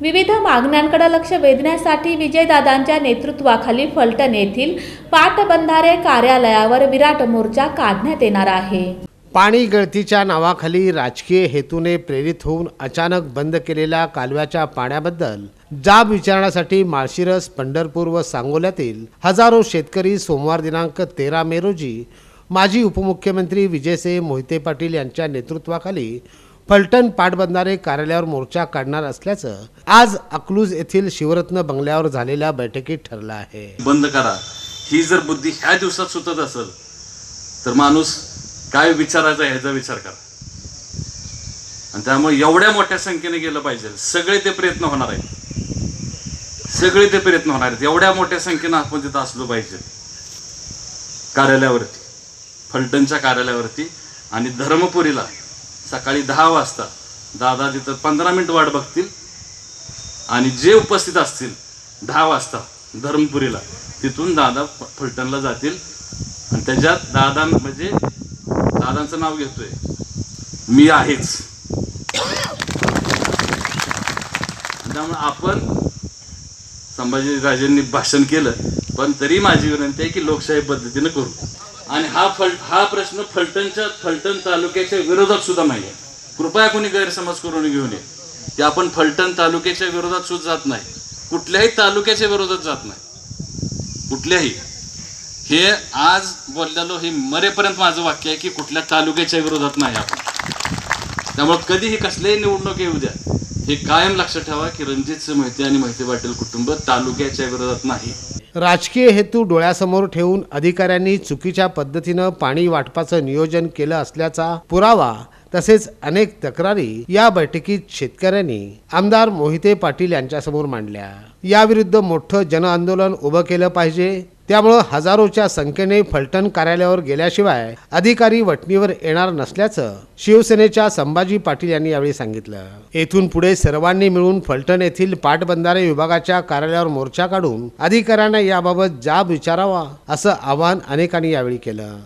विविध मागण्यांकडे लक्ष वेधण्यासाठी विजयदादांच्या नेतृत्वाखाली फलटण येथील पाटबंधारे कार्यालयावर विराट मोर्चा काढण्यात येणार आहे. पाणी गळतीच्या नावाखाली राजकीय हेतूने प्रेरित होऊन अचानक बंद केलेल्या कालव्याच्या पाण्याबद्दल जाब विचारण्यासाठी माळशिरस पंढरपूर व सांगोल्यातील हजारो शेतकरी सोमवार दिनांक तेरा मे रोजी माजी उपमुख्यमंत्री विजयसिंह मोहिते पाटील यांच्या नेतृत्वाखाली फलटण पाटबंधारे कार्यालयावर मोर्चा काढणार असल्याचं आज अकलूज येथील शिवरत्न बंगल्यावर झालेल्या बैठकीत ठरलं आहे. बंद करा. ही जर बुद्धी ह्या दिवसात सुचत असेल तर माणूस काय विचारायचा ह्याचा विचार करा. आणि त्यामुळे एवढ्या मोठ्या संख्येने गेलं पाहिजे. सगळे ते प्रयत्न होणार आहेत. सगळे ते प्रयत्न होणार आहेत. एवढ्या मोठ्या संख्येनं आपण तिथं असलो पाहिजे. कार्यालयावरती. फलटणच्या कार्यालयावरती आणि धर्मपुरीला सकाळी दहा वाजता. दादा तिथं पंधरा मिनिट वाट बघतील. आणि जे उपस्थित असतील दहा वाजता धर्मपुरीला. तिथून दादा फलटणला जातील. आणि त्याच्यात दादा म्हणजे दादांचं नाव घेतोय. मी आहेच. त्यामुळे आपण संभाजीराजेंनी भाषण केलं पण तरी माझी विनंती आहे की लोकशाही पद्धतीनं करू. आणि हा फल हा प्रश्न फलटणच्या फलटण तालुक्याच्या विरोधात सुद्धा नाही आहे. कृपया कोणी गैरसमज करून घेऊ नये की आपण फलटण तालुक्याच्या विरोधात सुद्धा जात नाही. कुठल्याही तालुक्याच्या विरोधात जात नाही. कुठल्याही. हे आज बोललेलो हे मरेपर्यंत माझं वाक्य आहे की कुठल्या तालुक्याच्या विरोधात नाही आपण. त्यामुळे कधीही कसल्याही निवडणूक येऊ द्या. हे कायम लक्षात ठेवा की रणजित मोहिते आणि मोहिते पाटील कुटुंब तालुक्याच्या विरोधात नाही. राजकीय हेतू डोळ्यासमोर ठेवून अधिकाऱ्यांनी चुकीच्या पद्धतीनं पाणी वाटपाचं नियोजन केलं असल्याचा पुरावा तसेच अनेक तक्रारी या बैठकीत शेतकऱ्यांनी आमदार मोहिते पाटील यांच्यासमोर मांडल्या. याविरुद्ध मोठं जनआंदोलन उभं केलं पाहिजे. त्यामुळं हजारोच्या संख्येने फलटण कार्यालयावर गेल्याशिवाय अधिकारी वटणीवर येणार नसल्याचं शिवसेनेच्या संभाजी पाटील यांनी यावेळी सांगितलं. येथून पुढे सर्वांनी मिळून फलटण येथील पाटबंधारे विभागाच्या कार्यालयावर मोर्चा काढून अधिकाऱ्यांना याबाबत जाब विचारावा असं आवाहन अनेकांनी यावेळी केलं.